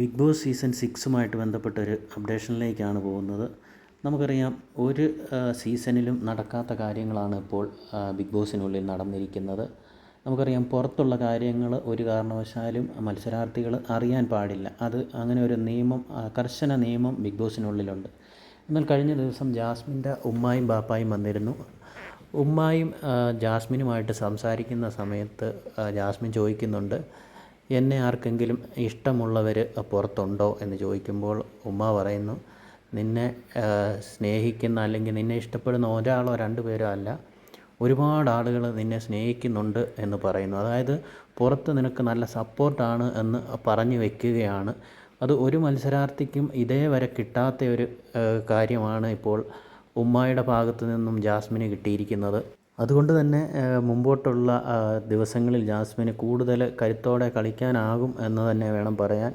Big boss season സിക്സുമായിട്ട് ബന്ധപ്പെട്ട ഒരു അപ്ഡേഷനിലേക്കാണ് പോകുന്നത്. നമുക്കറിയാം ഒരു സീസണിലും നടക്കാത്ത കാര്യങ്ങളാണ് ഇപ്പോൾ ബിഗ് ബോസിനുള്ളിൽ നടന്നിരിക്കുന്നത്. നമുക്കറിയാം പുറത്തുള്ള കാര്യങ്ങൾ ഒരു കാരണവശാലും മത്സരാർത്ഥികൾ അറിയാൻ പാടില്ല. അത് അങ്ങനെ ഒരു നിയമം കർശന നിയമം ബിഗ് ബോസിനുള്ളിലുണ്ട്. എന്നാൽ കഴിഞ്ഞ ദിവസം ജാസ്മിന്റെ ഉമ്മായും ബാപ്പായും വന്നിരുന്നു. ഉമ്മായും ജാസ്മിനുമായിട്ട് സംസാരിക്കുന്ന സമയത്ത് ജാസ്മിൻ ചോദിക്കുന്നുണ്ട് എന്നെ ആർക്കെങ്കിലും ഇഷ്ടമുള്ളവർ പുറത്തുണ്ടോ എന്ന് ചോദിക്കുമ്പോൾ ഉമ്മ പറയുന്നു നിന്നെ സ്നേഹിക്കുന്ന അല്ലെങ്കിൽ നിന്നെ ഇഷ്ടപ്പെടുന്ന ഒരാളോ രണ്ടു പേരോ അല്ല ഒരുപാട് ആളുകൾ നിന്നെ സ്നേഹിക്കുന്നുണ്ട് എന്ന് പറയുന്നു. അതായത് പുറത്ത് നിനക്ക് നല്ല സപ്പോർട്ടാണ് എന്ന് പറഞ്ഞു വെക്കുകയാണ്. അത് ഒരു മത്സരാർത്ഥിക്കും ഇതേവരെ കിട്ടാത്ത ഒരു കാര്യമാണ് ഇപ്പോൾ ഉമ്മായുടെ ഭാഗത്തു നിന്നും ജാസ്മിന് കിട്ടിയിരിക്കുന്നത്. അതുകൊണ്ട് തന്നെ മുമ്പോട്ടുള്ള ദിവസങ്ങളിൽ ജാസ്മിന് കൂടുതൽ കരുത്തോടെ കളിക്കാനാകും എന്ന് തന്നെ വേണം പറയാൻ.